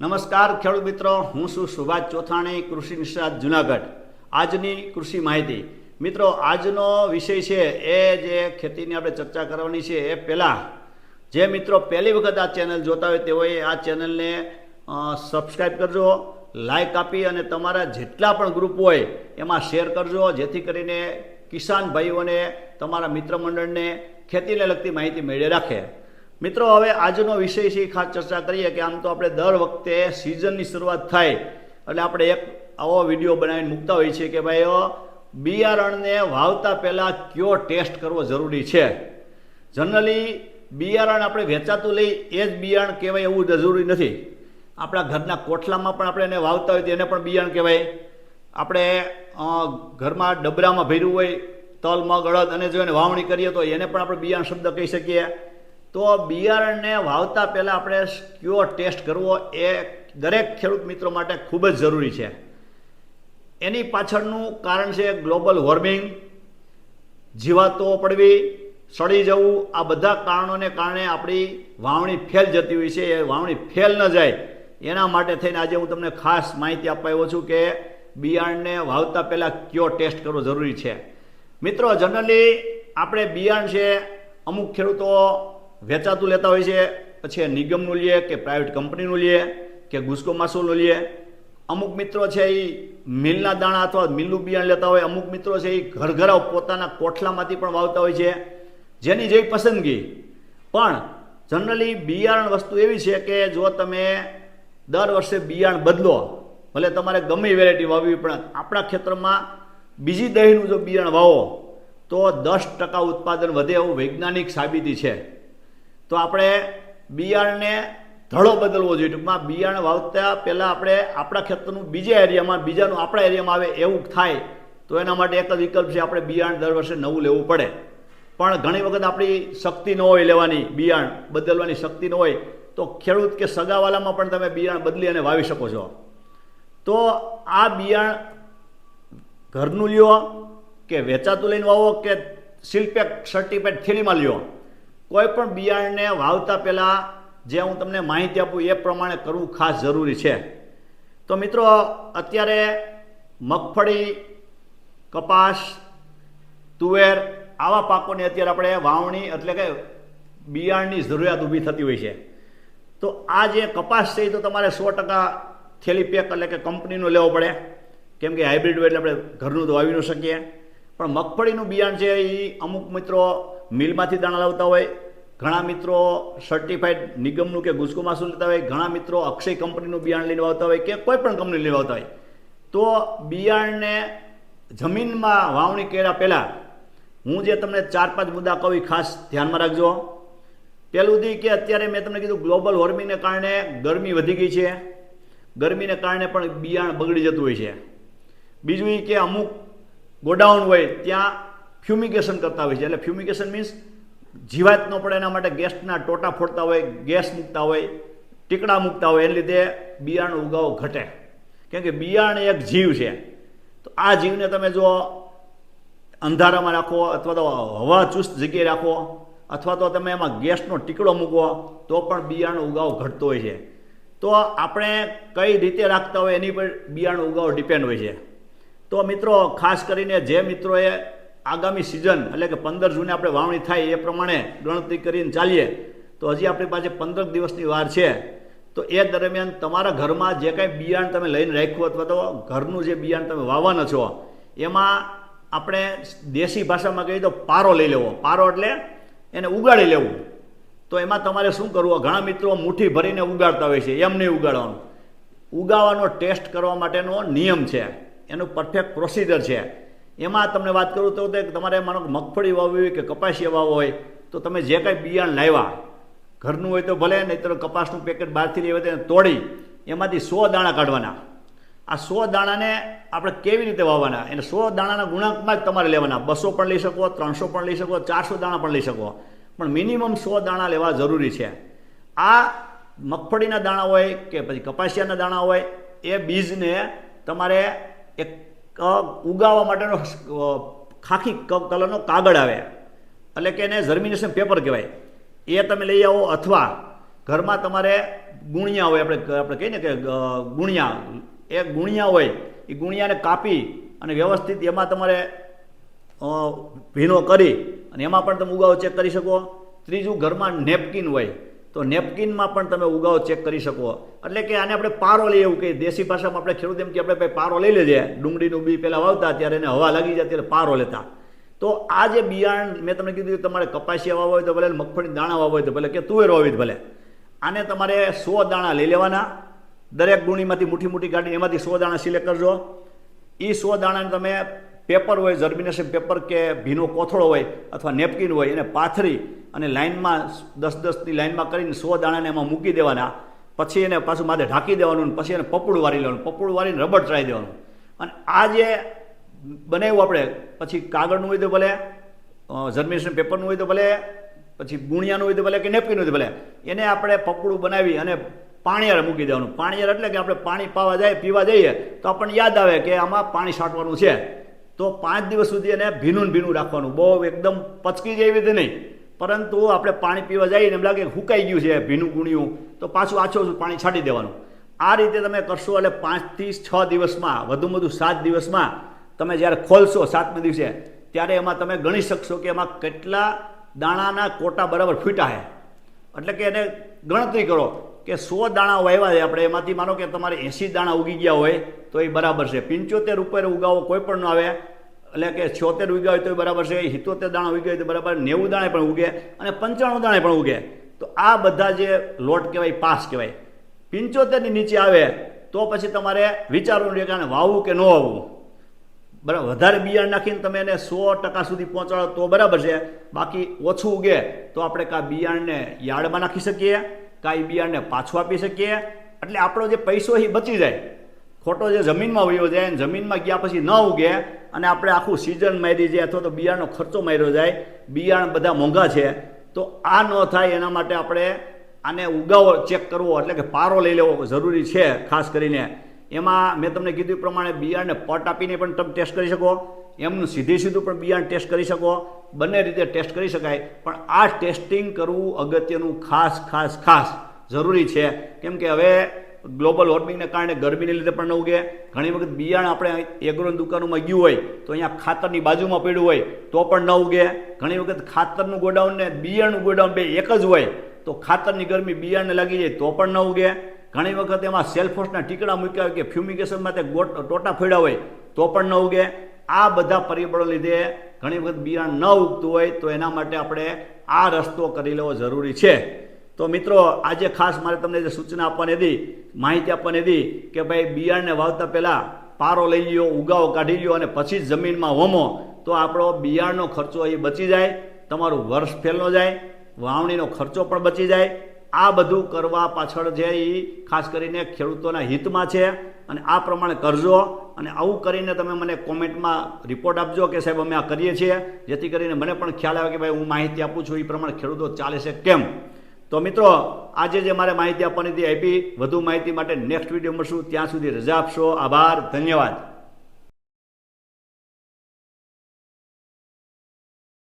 નમસ્કાર ખેડૂત મિત્રો, હું છું સુભાષ ચોથાણી, કૃષિ નિષ્ણાત જુનાગઢ. આજની કૃષિ માહિતી. મિત્રો, આજનો વિષય છે એ જે ખેતીની આપણે ચર્ચા કરવાની છે એ પહેલાં, જે મિત્રો પહેલી વખત આ ચેનલ જોતા હોય તેઓએ આ ચેનલને સબસ્ક્રાઈબ કરજો, લાઇક આપી અને તમારા જેટલા પણ ગ્રુપ હોય એમાં શેર કરજો, જેથી કરીને કિસાન ભાઈઓને, તમારા મિત્ર મંડળને ખેતીને લગતી માહિતી મેળવી રાખે. મિત્રો, હવે આજનો વિષય છે એ ખાસ ચર્ચા કરીએ કે આમ તો આપણે દર વખતે સિઝનની શરૂઆત થાય, એટલે આપણે એક આવો વીડિયો બનાવીને મૂકતા હોઈએ છીએ કે ભાઈ બિયારણને વાવતા પહેલાં કયો ટેસ્ટ કરવો જરૂરી છે? જનરલી બિયારણ આપણે વેચાતું લઈ એ જ બિયારણ કહેવાય એવું જરૂરી નથી. આપણા ઘરના કોઠલામાં પણ આપણે એને વાવતા હોય તો એને પણ બિયારણ કહેવાય. આપણે ઘરમાં ડબરામાં ભર્યું હોય, તલ, મગ, અડદ અને જો એને વાવણી કરીએ તો એને પણ આપણે બિયારણ શબ્દ કહી શકીએ. તો બિયારણને વાવતા પહેલાં આપણે કયો ટેસ્ટ કરવો એ દરેક ખેડૂત મિત્રો માટે ખૂબ જ જરૂરી છે. એની પાછળનું કારણ છે ગ્લોબલ વોર્મિંગ, જીવાતો પડવી, સડી જવું, આ બધા કારણોને કારણે આપણી વાવણી ફેલ જતી હોય છે, એ વાવણી ફેલ ન જાય. એના માટે થઈને આજે હું તમને ખાસ માહિતી આપવા આવ્યો છું કે બિયારણને વાવતા પહેલાં કયો ટેસ્ટ કરવો જરૂરી છે. મિત્રો, જનરલી આપણે બિયારણ છે, અમુક ખેડૂતો વેચાતું લેતા હોય છે, પછી નિગમનું લઈએ કે પ્રાઇવેટ કંપનીનું લઈએ કે ગુસ્કો માસોલનું લઈએ અમુક મિત્રો છે એ મિલના દાણા અથવા મિલનું બિયાણ લેતા હોય, અમુક મિત્રો છે એ ઘર ઘરાવ પોતાના કોઠલામાંથી પણ વાવતા હોય છે, જેની જેવી પસંદગી. પણ જનરલી બિયારણ વસ્તુ એવી છે કે જો તમે દર વર્ષે બિયારણ બદલો, ભલે તમારે ગમે વેરાયટી વાવવી, પણ આપણા ખેતરમાં બીજી દહીંનું જો બિયારણ વાવો, તો દસ ટકા ઉત્પાદન વધે એવું વૈજ્ઞાનિક સાબિતી છે. તો આપણે બિયારણને ધડો બદલવો જોઈએ. ટૂંકમાં બિયારણ વાવતા પહેલાં આપણે આપણા ખેતરનું બીજા એરિયામાં, બીજાનું આપણા એરિયામાં આવે એવું થાય, તો એના માટે એક જ વિકલ્પ છે આપણે બિયારણ દર વર્ષે નવું લેવું પડે. પણ ઘણી વખત આપણી શક્તિ ન હોય લેવાની, બિયારણ બદલવાની શક્તિ ન હોય, તો ખેડૂત કે સગાવાલામાં પણ તમે બિયારણ બદલી અને વાવી શકો છો. તો આ બિયારણ ઘરનું લ્યો કે વેચાતું લઈને વાવો કે સિલ્પેક સર્ટિફિકેટ થેલીમાં લ્યો. કોઈ પણ બિયારણને વાવતા પહેલાં જે હું તમને માહિતી આપું, એ પ્રમાણે કરવું ખાસ જરૂરી છે. તો મિત્રો, અત્યારે મગફળી, કપાસ, તુવેર, આવા પાકોની અત્યારે આપણે વાવણી એટલે કે બિયારણની જરૂરિયાત ઊભી થતી હોય છે. તો આ જે કપાસ છે એ તો તમારે સો ટકા થેલી પેક એટલે કે કંપનીનો લેવો પડે. કેમ કે હાઇબ્રિડ હોય એટલે આપણે ઘરનું તો વાવી ન શકીએ. પણ મગફળીનું બિયારણ છે એ અમુક મિત્રો મિલમાંથી દાણા લાવતા હોય ઘણા મિત્રો સર્ટિફાઈડ નિગમનું કે ગુસ્કો માસુલ લેતા હોય, ઘણા મિત્રો અક્ષય કંપનીનું બિયારણ લઈને વાવતા હોય કે કોઈ પણ કંપની લઈને વાવતા હોય. તો બિયારણને જમીનમાં વાવણી કર્યા પહેલાં હું જે તમને ચાર પાંચ મુદ્દા કહું એ ખાસ ધ્યાનમાં રાખજો. પહેલું દી કે અત્યારે મેં તમને કીધું ગ્લોબલ વોર્મિંગને કારણે ગરમી વધી ગઈ છે. ગરમીને કારણે પણ બિયારણ બગડી જતું હોય છે. બીજું એ કે અમુક ગોડાઉન હોય ત્યાં ફ્યુમિગેશન કરતા હોય છે. એટલે ફ્યુમિગેશન મીન્સ જીવાત ન પડે એના માટે ગેસના ટોટા ફોડતા હોય, ગેસ મૂકતા હોય, ટીકડા મૂકતા હોય, એને લીધે બિયારણ ઉગાવો ઘટે. કેમ કે બિયારણ એક જીવ છે. તો આ જીવને તમે જો અંધારામાં રાખો અથવા તો હવા ચુસ્ત જગ્યાએ રાખો, અથવા તો તમે એમાં ગેસનો ટીકડો મૂકો, તો પણ બિયારણ ઉગાવો ઘટતો હોય છે. તો આપણે કઈ રીતે રાખતા હોય એની પર બિયારણ ઉગાવો ડિપેન્ડ હોય છે. તો મિત્રો, ખાસ કરીને જે મિત્રોએ આગામી સિઝન એટલે કે પંદર જૂને આપણે વાવણી થાય એ પ્રમાણે ગણતરી કરીને ચાલીએ. તો હજી આપણી પાસે પંદર દિવસની વાર છે. તો એ દરમિયાન તમારા ઘરમાં જે કાંઈ બિયાણ તમે લઈને રાખ્યું અથવા તો ઘરનું જે બિયાણ તમે વાવવાના છો, એમાં આપણે દેશી ભાષામાં કહીએ તો પારો લઈ લેવો. પારો એટલે એને ઉગાડી લેવું. તો એમાં તમારે શું કરવું? ઘણા મિત્રો મુઠ્ઠી ભરીને ઉગાડતા હોય છે. એમ નહીં ઉગાડવાનું. ઉગાવાનો ટેસ્ટ કરવા માટેનો નિયમ છે. એનું પરફેક્ટ પ્રોસિજર છે. એમાં તમને વાત કરું તો તમારે માનો મગફળી વાવવી હોય કે કપાસિયા વાવ હોય, તો તમે જે કાંઈ બિયાણ લાવ્યા, ઘરનું હોય તો ભલે નહીં તો કપાસનું પેકેટ બહારથી લેવા તેને તોડી, એમાંથી સો દાણા કાઢવાના. આ સો દાણાને આપણે કેવી રીતે વાવવાના? એને સો દાણાના ગુણાંકમાં જ તમારે લેવાના. બસો પણ લઈ શકો, ત્રણસો પણ લઈ શકો, ચારસો દાણા પણ લઈ શકો. પણ મિનિમમ સો દાણા લેવા જરૂરી છે. આ મગફળીના દાણા હોય કે પછી કપાસિયાના દાણા હોય, એ બીજને તમારે એક ઉગાવવા માટેનો ખાખી કલરનો કાગળ આવે. એટલે કે એને જર્મિનેશન પેપર કહેવાય. એ તમે લઈ આવો અથવા ઘરમાં તમારે ગુણિયા હોય, આપણે આપણે કહીએ ને કે ગુણિયા. એ ગુણિયા હોય, એ ગુણિયાને કાપી અને વ્યવસ્થિત એમાં તમારે ભીનો કરી અને એમાં પણ તમે ઉગાવો ચેક કરી શકો. ત્રીજું, ઘરમાં નેપકિન હોય. તો નેપકિનમાં પણ તમે ઉગાવો, ચેક કરી શકો. એટલે કે આને આપણે પારો લઈએ એવું કહીએ. દેશી ભાષામાં આપણે ખેડૂત એમ કે આપણે ભાઈ પારો લઈ લેજે. ડુંગળીનું બી પહેલાં વાવતા, ત્યારે એને હવા લાગી જાય ત્યારે પારો લેતા. તો આ જે બિયારણ મેં તમને કીધું કે તમારે કપાસિયા વાવવા હોય તો ભલે, મગફળી દાણા વાવવા હોય તો ભલે કે તુવેર વાવી ભલે. આને તમારે સો દાણા લઈ લેવાના. દરેક ગુણીમાંથી મુઠ્ઠી મોટી ગાડી એમાંથી સો દાણા સિલેક્ટ કરજો. એ સો દાણાને તમે પેપર હોય, જર્મિનેશન પેપર કે ભીનો કોથળો હોય અથવા નેપકિન હોય, એને પાથરી અને લાઇનમાં દસ દસની લાઇનમાં કરીને સો દાણાને એમાં મૂકી દેવાના. પછી એને પાછું માથે ઢાંકી દેવાનું પછી એને પપડું વારી લેવાનું. પપડું વારીને રબર ચડાવી દેવાનું. અને આ જે બનાવ્યું આપણે, પછી કાગળનું હોય તો ભલે જર્મિનેશન પેપરનું હોય તો ભલે, પછી ગુણિયાનું હોય તો ભલે કે નેપકિન હોય તો ભલે, એને આપણે પપડું બનાવી અને પાણીયાર મૂકી દેવાનું. પાણીયાર એટલે કે આપણે પાણી પાવા જાય, પીવા જઈએ, તો આપણને યાદ આવે કે આમાં પાણી છાંટવાનું છે. તો પાંચ દિવસ સુધી એને ભીનું ભીનું રાખવાનું. બહુ એકદમ પચકી જાય એવી નહીં. પરંતુ આપણે પાણી પીવા જઈએ એમ લાગે હુકાઈ ગયું છે ભીનું ગુણ્યું. તો પાછું આછો પાણી છાંટી દેવાનું. આ રીતે તમે કરશો એટલે પાંચથી છ દિવસમાં વધુમાં વધુ સાત દિવસમાં તમે જ્યારે ખોલશો સાતમે દિવસે, ત્યારે એમાં તમે ગણી શકશો કે એમાં કેટલા દાણાના કોટા બરાબર ફૂટા છે. એટલે કે એને ગણતરી કરો. કે સો દાણા વાવ્યા છે આપણે, એમાંથી માનો કે તમારે એંસી દાણા ઉગી ગયા હોય, તો એ બરાબર છે. પંચોતેર ઉપર ઉગાવો, કોઈ પણ ન આવે, એટલે કે છોતેર ઉગ્યા હોય તો બરાબર છે. સિત્તોતેર દાણા ઉગ્યા હોય તો બરાબર, નેવું દાણે પણ ઉગે અને પંચાણું દાણે પણ ઉગે. તો આ બધા જે લોટ કહેવાય, પાસ કહેવાય. પંચોતેરની નીચે આવે, તો પછી તમારે વિચારવું જોઈએ કે વાવવું કે ન વાવવું. બરાબર વધારે બિયારણ નાખીને તમે એને સો ટકા સુધી પહોંચાડો તો બરાબર છે. બાકી ઓછું ઉગે, તો આપણે કાં બિયારણને યાર્ડમાં નાખી શકીએ? કાં એ બિયારણને પાછું આપી શકીએ. એટલે આપણો જે પૈસો એ બચી જાય. ખોટો જે જમીનમાં વયો જાય અને જમીનમાં ગયા પછી ન ઉગે અને આપણે આખું સિઝન મારી જાય અથવા તો બિયારણનો ખર્ચો માર્યો જાય, બિયારણ બધા મોંઘા છે, તો આ ન થાય એના માટે આપણે આને ઉગાવો ચેક કરવો, એટલે કે પારો લઈ લેવો જરૂરી છે, ખાસ કરીને. એમાં મેં તમને કીધું પ્રમાણે બિયારણને પટ આપીને પણ તમે ટેસ્ટ કરી શકો. એમનું સીધે સીધું પણ બિયારણ ટેસ્ટ કરી શકો. બંને રીતે ટેસ્ટ કરી શકાય. પણ આ ટેસ્ટિંગ કરવું અગત્યનું ખાસ ખાસ ખાસ જરૂરી છે. કેમ કે હવે ગ્લોબલ વોર્મિંગને કારણે ગરમીને લીધે પણ ન ઉગે. ઘણી વખત બિયારણ આપણે એગ્રોની દુકાનોમાં ગયું હોય, તો અહીંયા ખાતરની બાજુમાં પડ્યું હોય, તો પણ ન ઉગે. ઘણી વખત ખાતરનું ગોડાઉન ને બિયારણનું ગોડાઉન બે એક જ હોય, તો ખાતરની ગરમી બિયારણને લાગી જાય, તો પણ ન ઉગે. ઘણી વખત એમાં સેલ્ફોસના ટીકડા મૂક્યા હોય કે ફ્યુમિગેશન માટે ટોટા ફેડ્યા હોય, તો પણ ન ઉગે. આ બધા પરિબળો લીધે ઘણી વખત બિયારણ ન ઉગતું હોય તો એના માટે આપણે આ રસ્તો કરી લેવો જરૂરી છે. તો મિત્રો, આજે ખાસ મારે તમને જે સૂચના આપવાની હતી, માહિતી આપવાની હતી કે ભાઈ બિયારણને વાવતા પહેલાં પારો લઈ લ્યો, ઉગાવો, કાઢી લ્યો અને પછી જ જમીનમાં હોમો, તો આપણો બિયારણનો ખર્ચો એ બચી જાય, તમારું વર્ષ ફેલનો જાય, વાવણીનો ખર્ચો પણ બચી જાય. આ બધું કરવા પાછળ જે એ ખાસ કરીને ખેડૂતોના હિતમાં છે. અને આ પ્રમાણે કરજો અને આવું કરીને તમે મને કોમેન્ટમાં રિપોર્ટ આપજો કે સાહેબ અમે આ કરીએ છીએ. જેથી કરીને મને પણ ખ્યાલ આવે કે ભાઈ હું માહિતી આપું છું. એ પ્રમાણે ખેડૂતો ચાલે છે કેમ? તો મિત્રો, આજે જે મારે માહિતી આપવાની હતી આપી. વધુ માહિતી માટે નેક્સ્ટ વીડિયો મળશું. ત્યાં સુધી રજા આપશો. આભાર. ધન્યવાદ.